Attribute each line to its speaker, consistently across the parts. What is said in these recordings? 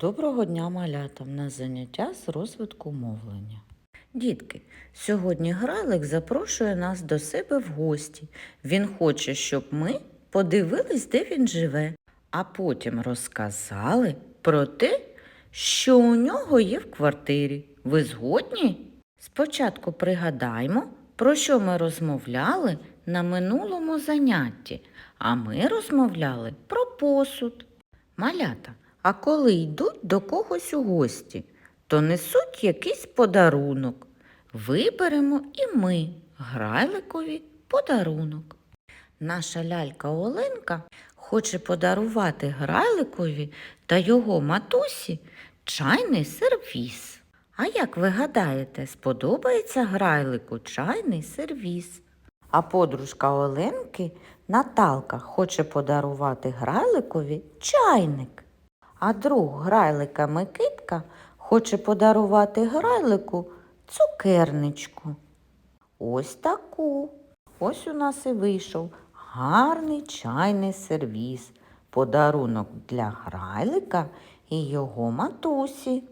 Speaker 1: Доброго дня, малята! В нас заняття з розвитку мовлення. Дітки, сьогодні Грайлик запрошує нас до себе в гості. Він хоче, щоб ми подивились, де він живе, а потім розказали про те, що у нього є в квартирі. Ви згодні? Спочатку пригадаймо, про що ми розмовляли на минулому занятті, а ми розмовляли про посуд. Малята, а коли йдуть до когось у гості, то несуть якийсь подарунок. Виберемо і ми грайликові подарунок. Наша лялька Оленка хоче подарувати грайликові та його матусі чайний сервіс. А як ви гадаєте, сподобається грайлику чайний сервіс? А подружка Оленки Наталка хоче подарувати грайликові чайник. А друг грайлика Микитка хоче подарувати грайлику цукерничку. Ось таку. Ось у нас і вийшов гарний чайний сервіс. Подарунок для грайлика і його матусі.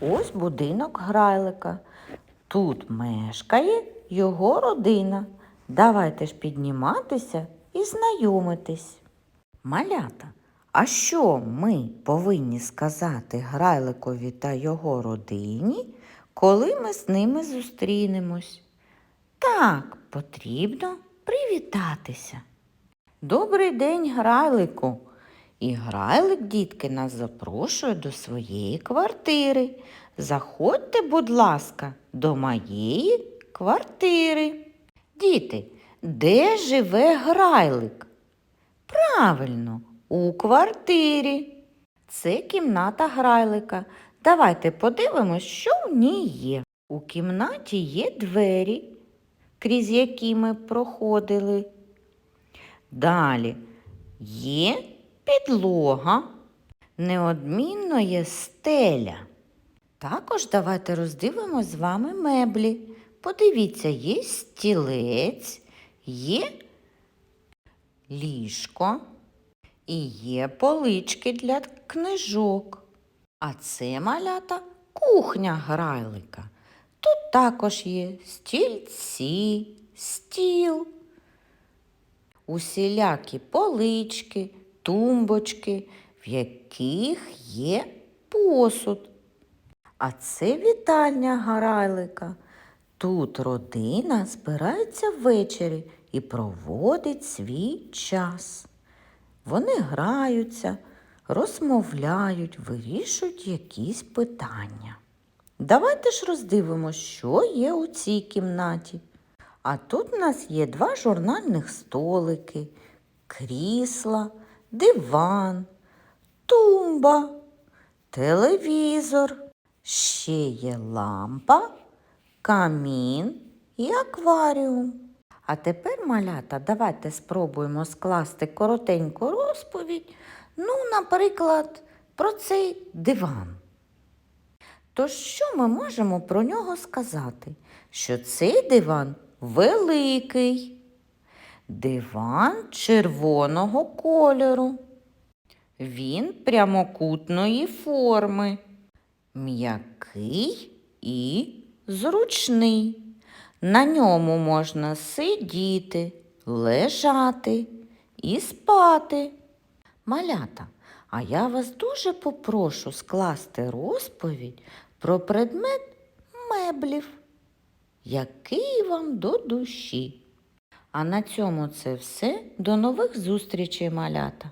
Speaker 1: Ось будинок грайлика. Тут мешкає його родина. Давайте ж підніматися і знайомитись. Малята, а що ми повинні сказати Грайликові та його родині, коли ми з ними зустрінемось? Так, потрібно привітатися. Добрий день, Грайлику. І Грайлик, дітки, нас запрошує до своєї квартири. Заходьте, будь ласка, до моєї квартири. Діти, де живе Грайлик? Правильно, у квартирі. Це кімната Грайлика. Давайте подивимось, що в ній є. У кімнаті є двері, крізь які ми проходили. Далі є підлога, неодмінно є стеля. Також давайте роздивимось з вами меблі. Подивіться, є стілець, є ліжко і є полички для книжок. А це малята кухня грайлика. Тут також є стільці, стіл, усілякі полички, тумбочки, в яких є посуд. А це вітальня грайлика. Тут родина збирається ввечері і проводить свій час. Вони граються, розмовляють, вирішують якісь питання. Давайте ж роздивимося, що є у цій кімнаті. А тут у нас є два журнальних столики, крісла, диван, тумба, телевізор, ще є лампа, камін і акваріум. А тепер, малята, давайте спробуємо скласти коротеньку розповідь, ну, наприклад, про цей диван. Тож що ми можемо про нього сказати? Що цей диван великий, диван червоного кольору. Він прямокутної форми, м'який і зручний. На ньому можна сидіти, лежати і спати. Малята, а я вас дуже попрошу скласти розповідь про предмет меблів, який вам до душі. А на цьому це все. До нових зустрічей, малята!